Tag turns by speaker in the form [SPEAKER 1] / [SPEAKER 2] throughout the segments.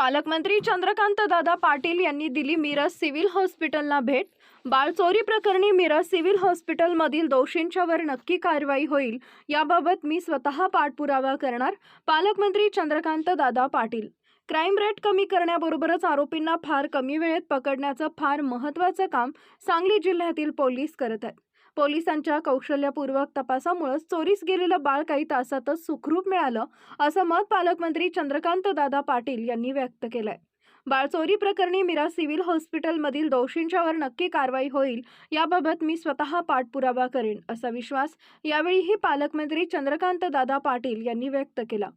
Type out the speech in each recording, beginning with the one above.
[SPEAKER 1] पालकमंत्री चंद्रकांत दादा पाटील यांनी दिली मिरज सिव्हिल हॉस्पिटलला भेट. बाळचोरी प्रकरणी मिरज सिव्हिल हॉस्पिटलमधील दोषींच्यावर नक्की कारवाई होईल याबाबत मी स्वतः पाठपुरावा करणार पालकमंत्री चंद्रकांत दादा पाटील. क्राईम रेट कमी करण्याबरोबरच आरोपींना फार कमी वेळेत पकडण्याचं फार महत्त्वाचं काम सांगली जिल्ह्यातील पोलीस करत आहेत. पोलिसांच्या कौशल्यपूर्वक तपासामुळे चोरीस गेलेलं बाळ काही तासातच सुखरूप मिळालं असं मत पालकमंत्री चंद्रकांत दादा पाटील यांनी व्यक्त केलंय. बाळचोरी प्रकरणी मीरा सिव्हिल हॉस्पिटलमधील दोषींच्यावर नक्की कारवाई होईल याबाबत मी स्वतः पाठपुरावा करेन असा विश्वास यावेळीही पालकमंत्री चंद्रकांत दादा पाटील यांनी व्यक्त केला.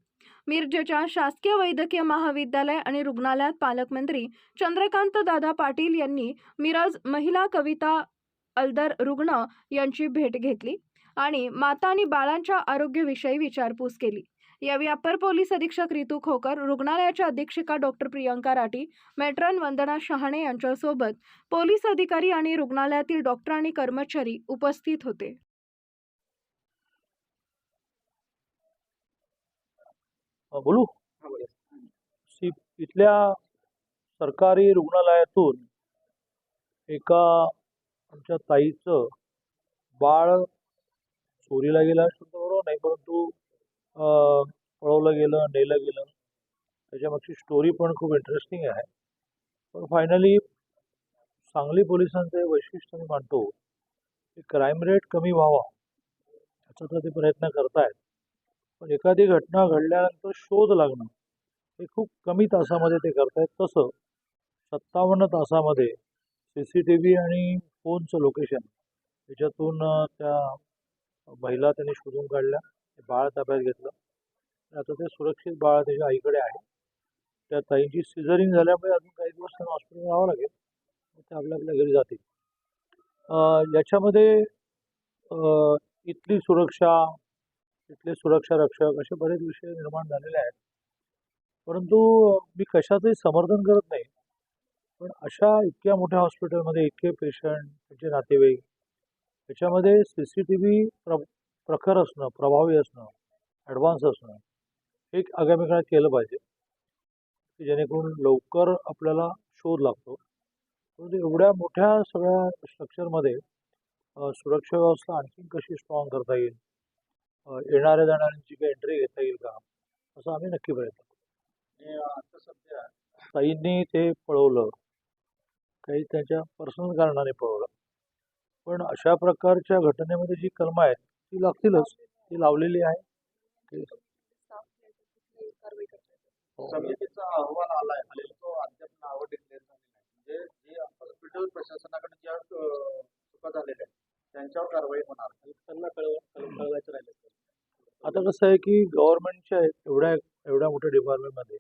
[SPEAKER 1] मिरजेच्या शासकीय वैद्यकीय महाविद्यालय आणि रुग्णालयात पालकमंत्री चंद्रकांत दादा पाटील यांनी मिराज महिला कविता अलदार रुग्ण यांची भेट घेतली आणि माता आणि बाळांच्या आरोग्याविषयी विचारपूस केली. यावेळी अप्पर पोलीस अधीक्षक रितू खोकर रुग्णालयाच्या अधीक्षिका डॉक्टर प्रियंका राठी मेट्रन वंदना शहाणे यांच्यासोबत पोलीस अधिकारी आणि रुग्णालयातील डॉक्टर आणि कर्मचारी उपस्थित होते.
[SPEAKER 2] बोलू? इथल्या सरकारी रुग्णालयातून एका आमच्या ताईचं बाळ चोरीला गेलं असं बरोबर नाही परंतु पळवलं गेलं नेलं गेलं. त्याच्यामागची स्टोरी पण खूप इंटरेस्टिंग आहे. पण फायनली सांगली पोलिसांचं हे वैशिष्ट्य मी मानतो की क्राईम रेट कमी व्हावा याचा तर ते प्रयत्न करतायत. पण एखादी घटना घडल्यानंतर शोध लागणं हे खूप कमी तासामध्ये ते करतायत. तसं सत्तावन्न तासामध्ये सी सी टी व्ही आणि फोनचं लोकेशन त्याच्यातून त्या महिला त्यांनी शोधून काढल्या. ते बाळ ताब्यात घेतलं. आता ते सुरक्षित बाळ त्याच्या आईकडे आहे. त्या ताईंची सिझरिंग झाल्यामुळे अजून काही दिवस त्यांना हॉस्पिटल यावं लागेल. ते आपल्या आपल्या घरी जातील. याच्यामध्ये इथली सुरक्षा तिथले सुरक्षा रक्षक असे बरेच विषय निर्माण झालेले आहेत. परंतु मी कशाचंही समर्थन करत नाही. पण अशा इतक्या मोठ्या हॉस्पिटलमध्ये इतके पेशंट त्यांचे नातेवाईक त्याच्यामध्ये सी सी टी व्ही प्र प्रखर असणं प्रभावी असणं ॲडव्हान्स असणं हे एक आगामी काळात केलं पाहिजे. की जेणेकरून लवकर आपल्याला शोध लागतो. परंतु एवढ्या मोठ्या सगळ्या स्ट्रक्चरमध्ये सुरक्षा व्यवस्था आणखीन कशी स्ट्रॉंग करता येईल? येणाऱ्या जाणाऱ्यांची काही एंट्री घेता येईल का? असं आम्ही नक्की प्रयत्न करू. आणि आता सध्या ताईंनी ते पळवलं. काही त्याच्या पर्सनल कारणाने पळवलं. पण अशा प्रकारच्या घटनेमध्ये जी कलमं आहेत ती लागतीलच. ती लावलेली आहे. हो.
[SPEAKER 3] अहवाल आलाय. तो अद्याप नावं डिक्लेअर झालेली नाही. म्हणजे जे हॉस्पिटल प्रशासनाकडे ज्या अं, चुका झालेल्या आहेत त्यांच्यावर कारवाई होणार. त्यांना कळव कळवायचं राहिलं
[SPEAKER 2] आता कसं आहे की गव्हर्नमेंटच्या एवढ्या एवढ्या मोठ्या डिपार्टमेंटमध्ये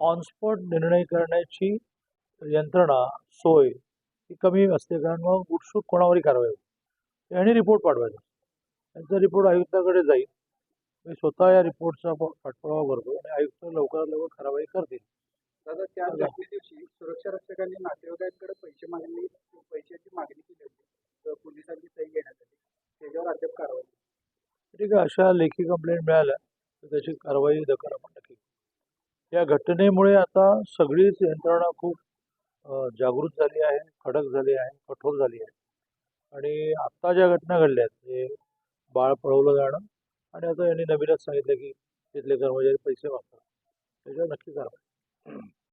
[SPEAKER 2] ऑन स्पॉट निर्णय करण्याची यंत्रणा सोय ही कमी असते कारण मग गुटसूट कोणावरही कारवाई होते. आणि रिपोर्ट पाठवायचा. त्यांचा रिपोर्ट आयुक्ताकडे जाईल. मी स्वतः या रिपोर्टचा पाठपुरावा करतो आणि आयुक्त लवकरात लवकर कारवाई करतील.
[SPEAKER 3] दादा त्या दिवशी सुरक्षा रक्षकांनी नातेवाईकांकडे पैसे मागणी पैशाची मागणी केली होती. तर पोलिसांची सही घेण्यासाठी. त्याच्यावर अद्याप कारवाई.
[SPEAKER 2] ठीक आहे अशा लेखी कंप्लेंट मिळाल्या तर त्याची कारवाई दखल आपण नक्की. या घटनेमुळे आता सगळीच यंत्रणा खूप जागृत झाली आहे खडक झाली आहे कठोर झाली आहे. आणि आत्ता ज्या घटना घडल्या आहेत म्हणजे बाळ पळवलं जाणं आणि आता यांनी नवीनच सांगितलं की तिथले कर्मचारी पैसे मागतात. त्याच्यावर नक्की कारवाई.